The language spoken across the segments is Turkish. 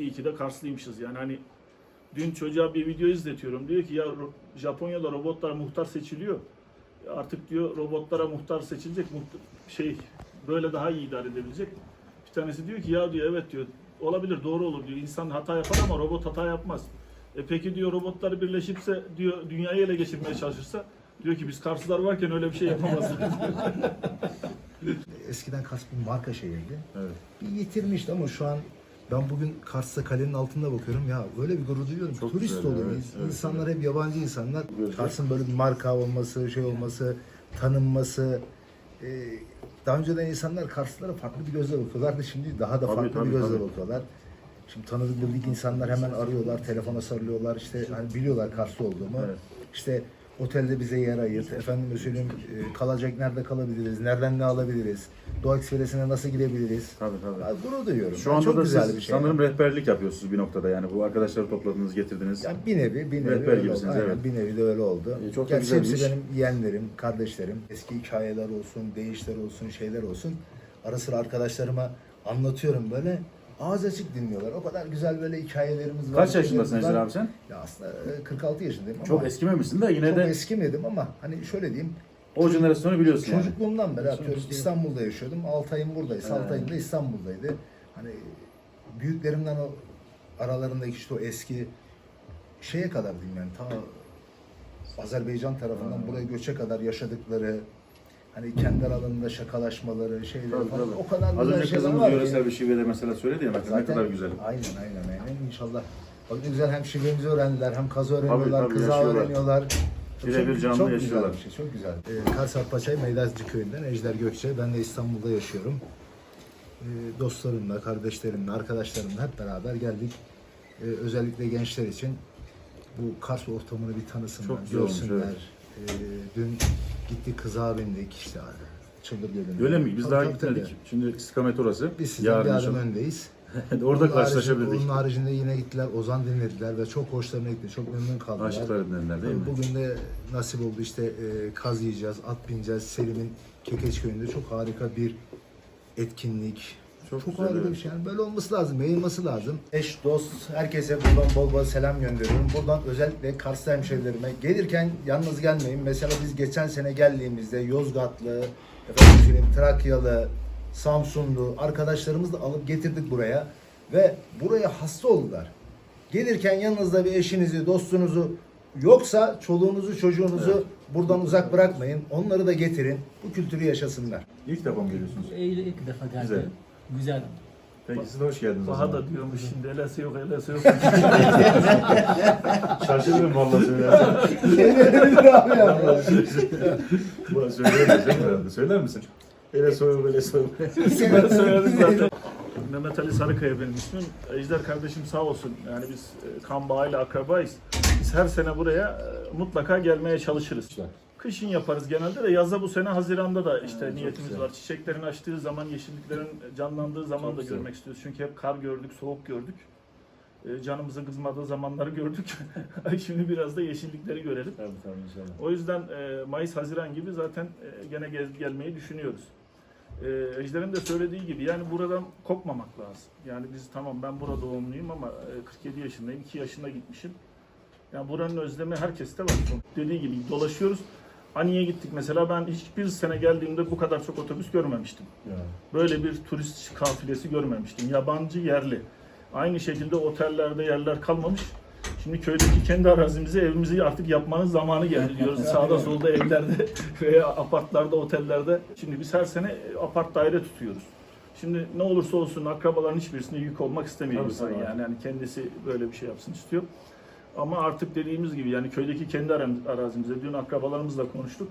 iyi ki de Karslıymışız. Yani hani dün çocuğa bir video izletiyorum. Diyor ki ya Japonya'da robotlar muhtar seçiliyor. Artık diyor robotlara muhtar seçilecek. Muht- şey böyle daha iyi idare edebilecek. Bir tanesi diyor ki ya diyor evet diyor olabilir doğru olur diyor. İnsan hata yapar ama robot hata yapmaz. E peki diyor robotlar birleşipse diyor dünyayı ele geçirmeye çalışırsa diyor ki biz Karslılar varken öyle bir şey yapamazdık. Eskiden Kars bir marka şehirdi. Evet. Bir yitirmişti ama şu an ben bugün Kars'ta kalenin altında bakıyorum ya öyle bir gurur duyuyorum. Çok Turist güzel, dolu. evet, evet, İnsanlar hep yabancı insanlar. Kars'ın böyle bir marka olması, şey olması, tanınması. e, daha önceden insanlar Karslılara farklı bir gözle bakıyorlardı. Şimdi daha da Tabii, farklı tabii, bir gözle tabii. bakıyorlar. Şimdi tanıdık bildik insanlar hemen arıyorlar, telefona sarılıyorlar. İşte hani biliyorlar Karslı olduğumu. Evet. İşte otelde bize yer ayırt. Efendim söyleyeyim e, kalacak nerede kalabiliriz? Nereden ne alabiliriz? Doğu Ekspresi'ne nasıl girebiliriz? Tabii tabii. Ya gurur duyuyorum. Şu Yani anda çok da güzel siz bir şey. sanırım rehberlik yapıyorsunuz bir noktada yani bu arkadaşları topladınız, getirdiniz. Yani bir nevi, bir nevi Rehber öyle gibisiniz, oldu. Aynen, evet. bir nevi de öyle oldu. E, çok da Gerçi güzel bir hepsi benim yeğenlerim, kardeşlerim. Eski hikayeler olsun, değişler olsun, şeyler olsun. Ara sıra arkadaşlarıma anlatıyorum böyle. Ağız açık dinliyorlar. O kadar güzel böyle hikayelerimiz var. Kaç yaşındasın Ejder abi sen? Ya aslında e, 46 yaşındayım ama Çok eskimemişsin de yine çok de eskimedim ama hani şöyle diyeyim. o jenerasyonu biliyorsun yani. Çocukluğumdan beri atıyorum İstanbul'da yaşıyordum. 6 ayım buradaydı. 6 Evet. ayım da İstanbul'daydı. Hani büyüklerimden o aralarındaki işte o eski şeye kadar diyeyim yani ta Azerbaycan tarafından buraya göçe kadar yaşadıkları hani kendi aralarında şakalaşmaları şeyler Tabii, falan tabii. o kadar Az güzel önce şeyler kızımız var ki. yöresel bir şivede mesela söyledi ya mesela ne kadar güzel. Aynen aynen aynen inşallah. Bak ne güzel hem şivemizi öğrendiler hem kazı öğreniyorlar, tabii, kıza yaşıyorlar. öğreniyorlar. Birebir Çok- canlı çok yaşıyorlar. Güzel bir şey, çok güzel. Ee, Karsat Paçay Meydazcı Köyü'nden Ejder Gökçe. Ben de İstanbul'da yaşıyorum. Ee, dostlarımla, kardeşlerimle, arkadaşlarımla hep beraber geldik. Ee, özellikle gençler için bu Kars ortamını bir tanısınlar, Çok güzel olmuş, görsünler. Ee, dün gittik kıza bindik işte Çıldır Gölü'ne. Öyle mi? Biz Tabii, daha tabii, gitmedik. tabii. Şimdi istikamet orası. Biz sizden Yarın bir adım inşallah. öndeyiz. Orada Onun haricinde- karşılaşabildik. Onun haricinde yine gittiler, Ozan dinlediler ve çok hoşlarına gitti. Çok memnun kaldılar. Aşıklar edenler değil mi? Bugün de nasip oldu işte e, kaz yiyeceğiz, at bineceğiz. Selim'in Kekeç köyünde çok harika bir etkinlik. Çok Çok, güzel, harika evet. bir şey. Yani böyle olması lazım, yayılması lazım. Eş, dost, herkese buradan bol bol selam gönderiyorum. Buradan özellikle Karslı hemşehrilerime gelirken yalnız gelmeyin. Mesela biz geçen sene geldiğimizde Yozgatlı, efendim Trakyalı, Samsunlu arkadaşlarımızı da alıp getirdik buraya. Ve buraya hasta oldular. Gelirken yanınızda bir eşinizi, dostunuzu yoksa çoluğunuzu, çocuğunuzu buradan uzak bırakmayın. Onları da getirin. Bu kültürü yaşasınlar. İlk defa mı geliyorsunuz? Eylül ilk defa geldi. Güzel. Güzel. Peki siz de hoş geldiniz o Baha zaman. da diyormuş şimdi elesi yok elesi yok. Şaşırıyorum vallahi söylersen. Bu söyleyemez değil mi herhalde? Söyler misin? Ele soyul, ele soyul. ben söyledim zaten. Mehmet Ali Sarıkaya benim ismim. Ejder kardeşim sağ olsun. Yani biz e, kan bağıyla akrabayız. Biz her sene buraya e, mutlaka gelmeye çalışırız. Kışın yaparız genelde de yazda bu sene Haziran'da da işte çok niyetimiz var. Çiçeklerin açtığı zaman, yeşilliklerin canlandığı zaman Çok da güzel. görmek istiyoruz. Çünkü hep kar gördük, soğuk gördük. E, Canımızın kızmadığı zamanları gördük. Şimdi biraz da yeşillikleri görelim. Tabii tabii inşallah. O yüzden e, Mayıs-Haziran gibi zaten e, gene gez, gelmeyi düşünüyoruz. E, Ejder'in de söylediği gibi yani buradan kopmamak lazım. Yani biz tamam ben burada doğumluyum ama e, 47 yaşındayım, 2 yaşında gitmişim. Yani buranın özlemi herkeste var. Dediği gibi dolaşıyoruz. Ani'ye gittik mesela ben hiçbir sene geldiğimde bu kadar çok otobüs görmemiştim. Ya. Böyle bir turist kafilesi görmemiştim. Yabancı, yerli. Aynı şekilde otellerde yerler kalmamış. Şimdi köydeki kendi arazimizi, evimizi artık yapmanın zamanı geldi diyoruz. Sağda solda evlerde veya apartlarda, otellerde. Şimdi biz her sene apart daire tutuyoruz. Şimdi ne olursa olsun akrabaların hiçbirisine yük olmak istemiyor Tabii, insan tabii. yani. yani. Kendisi böyle bir şey yapsın istiyor. Ama artık dediğimiz gibi yani köydeki kendi arazimizde dün akrabalarımızla konuştuk.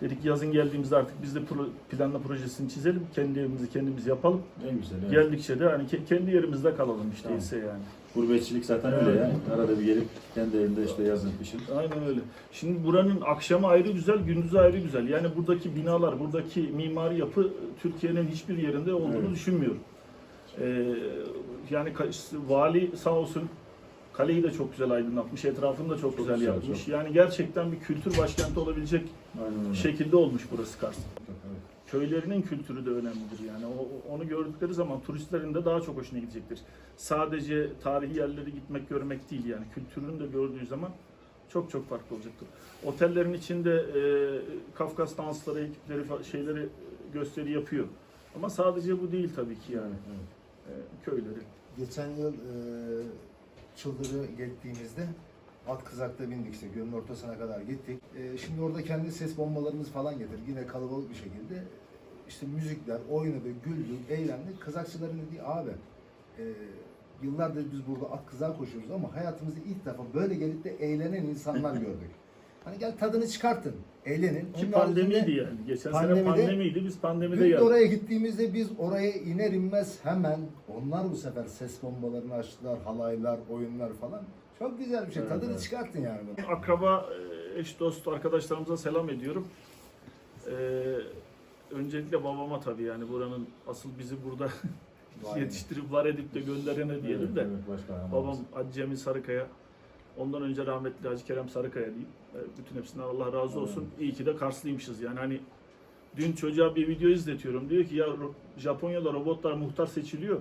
Dedik yazın geldiğimizde artık biz de pro- planla projesini çizelim. Kendi evimizi kendimiz yapalım. En güzel. Evet. Geldikçe de hani ke- kendi yerimizde kalalım işte Tamam. ise yani. Gurbetçilik zaten öyle ya. Arada bir gelip kendi evinde işte yazın kışın. Aynen öyle. Şimdi buranın akşamı ayrı güzel, gündüzü ayrı güzel. Yani buradaki binalar, buradaki mimari yapı Türkiye'nin hiçbir yerinde olduğunu Evet. düşünmüyorum. Ee, yani vali sağ olsun kaleyi de çok güzel aydınlatmış, etrafını da çok, güzel, güzel, yapmış. çok. Yani gerçekten bir kültür başkenti olabilecek Aynen şekilde olmuş burası Kars. Evet. köylerinin kültürü de önemlidir yani. O, onu gördükleri zaman turistlerin de daha çok hoşuna gidecektir. Sadece tarihi yerleri gitmek görmek değil yani kültürünü de gördüğü zaman çok çok farklı olacaktır. Otellerin içinde e, Kafkas dansları, ekipleri, şeyleri gösteri yapıyor. Ama sadece bu değil tabii ki yani e, köyleri. Geçen yıl e, Çıldır'ı gittiğimizde at kızakta bindik işte gölün ortasına kadar gittik. E, şimdi orada kendi ses bombalarımız falan getirdik. Yine kalabalık bir şekilde. İşte müzikler, oynadık, güldük, eğlendik. Kızakçıların dediği abi e, yıllardır biz burada at kızağı koşuyoruz ama hayatımızda ilk defa böyle gelip de eğlenen insanlar gördük. Hani gel tadını çıkartın, eğlenin. Ki Onun pandemiydi yani. Geçen Pandemide- sene pandemiydi. Biz pandemide geldik. oraya gittiğimizde biz oraya iner inmez hemen onlar bu sefer ses bombalarını açtılar, halaylar, oyunlar falan. Çok güzel bir şey. Evet, Tadını evet. Çıkartın yani. Akraba, e, eş dost arkadaşlarımıza selam ediyorum. Ee, öncelikle babama tabii yani buranın asıl bizi burada yetiştirip var edip de gönderene diyelim de. Evet, evet, Babam Hacı Cemil Sarıkaya. Ondan önce rahmetli Hacı Kerem Sarıkaya diyeyim. Ee, Bütün hepsinden Allah razı olsun. İyi ki de Karslıymışız yani hani dün çocuğa bir video izletiyorum. Diyor ki ya Japonya'da robotlar muhtar seçiliyor.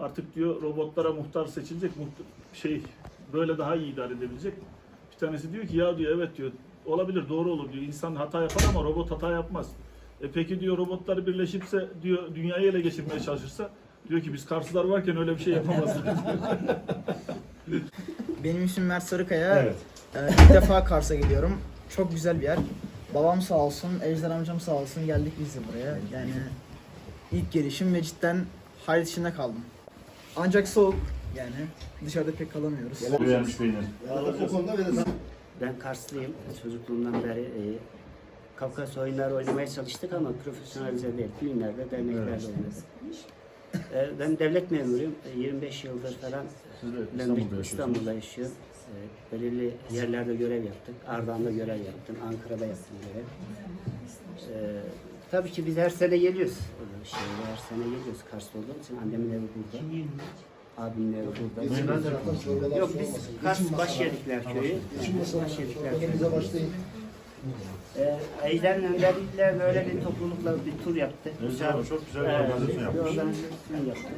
Artık diyor robotlara muhtar seçilecek. Muht- şey böyle daha iyi idare edebilecek. Bir tanesi diyor ki ya diyor evet diyor olabilir doğru olur diyor. İnsan hata yapar ama robot hata yapmaz. E peki diyor robotlar birleşipse diyor dünyayı ele geçirmeye çalışırsa diyor ki biz Karslılar varken öyle bir şey yapamazdık. Benim ismim Mert Sarıkaya. Evet. Ee, ilk defa Kars'a geliyorum. Çok güzel bir yer. Babam sağ olsun, Ejder amcam sağ olsun geldik biz de buraya. Yani ilk gelişim ve cidden hayret içinde kaldım. Ancak soğuk yani dışarıda pek kalamıyoruz. Beğenmiş peynir. Bu konuda böyle Ben Karslıyım. Çocukluğumdan beri e, Kafkas oyunları oynamaya çalıştık ama profesyonelize değil. Filmlerde, derneklerde Evet. oynadık. E, ben devlet memuruyum. E, 25 yıldır falan Siz de ben İstanbul'da İstanbul'da, yaşıyorsunuz. yaşıyorum. E, belirli yerlerde görev yaptık. Ardahan'da görev yaptım. Ankara'da yaptım görev. E, tabii ki biz her sene geliyoruz. Şehre her sene geliyoruz Kars'ta olduğum için. Annemin evi burada. Abimin evi burada. Yok biz. Kars. Başyedikler köyü. Önümüze köyü. başlayın. Ee, Ejder'in önderlikle böyle bir toplulukla bir tur yaptık. Evet, bravo, çok güzel bir Evet, organizasyon bir yapmış. organizasyon yaptık.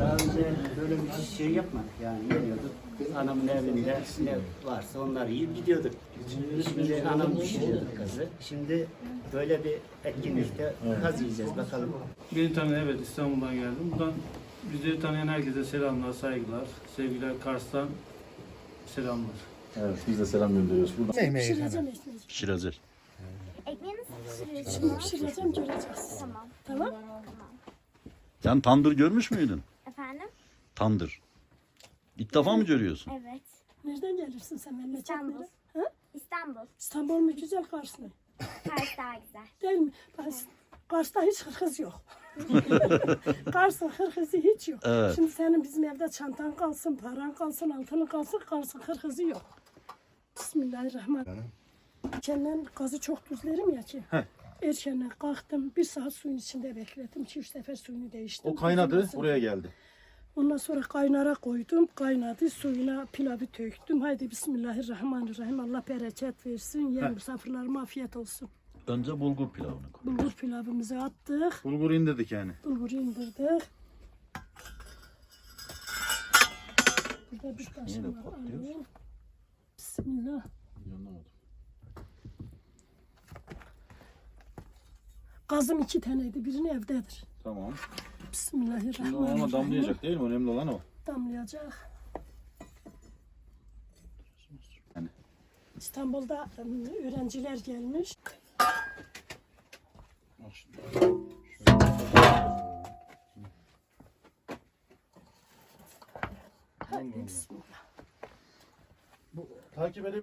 Daha önce böyle bir şey yapmadık yani geliyorduk. Anamın evinde ne varsa onları yiyip gidiyorduk. Şimdi anam pişiriyorduk kazı. Şimdi böyle bir etkinlikte kaz yiyeceğiz bakalım. Beni tanıyan evet İstanbul'dan geldim. Buradan bizleri tanıyan herkese selamlar, saygılar. Sevgiler Kars'tan selamlar. Evet, biz de selam gönderiyoruz. Buradan. Pişireceğim ekmeği. Pişirecek. Ekmeği nasıl pişiriyorsun? Pişireceğim göreceğiz. Tamam. Tamam. Sen tandır görmüş müydün? Efendim? Tandır. İlk defa mı görüyorsun? Evet. Nereden gelirsin sen memleket İstanbul. Ha? İstanbul. İstanbul mu güzel Kars mı? Kars daha güzel. Değil mi? Kars, Kars'ta hiç hırkız yok. Kars'ın hırkızı hiç yok. Evet. Şimdi senin bizim evde çantan kalsın, paran kalsın, altının kalsın, Kars'ın hırkızı yok. Bismillahirrahmanirrahim. Erkenden gazı çok düzlerim ya ki. Erkenden kalktım, bir saat suyun içinde bekledim. İki üç sefer suyunu değiştim. O kaynadı, buraya geldi. Ondan sonra kaynara koydum. Kaynadı. Suyuna pilavı döktüm. Haydi Bismillahirrahmanirrahim. Allah bereket versin. Yer misafirlerime afiyet olsun. Önce bulgur pilavını koy. Bulgur pilavımızı attık. Bulgur indirdik yani. Bulguru indirdik. Burada bir taşım var. Bismillah. Gazım iki taneydi. Birini evdedir. Tamam. Şimdi ona Bismillahirrahmanirrahim. damlayacak değil mi? Önemli olan o. damlayacak. Yani. İstanbul'da ım, öğrenciler gelmiş. Takip edip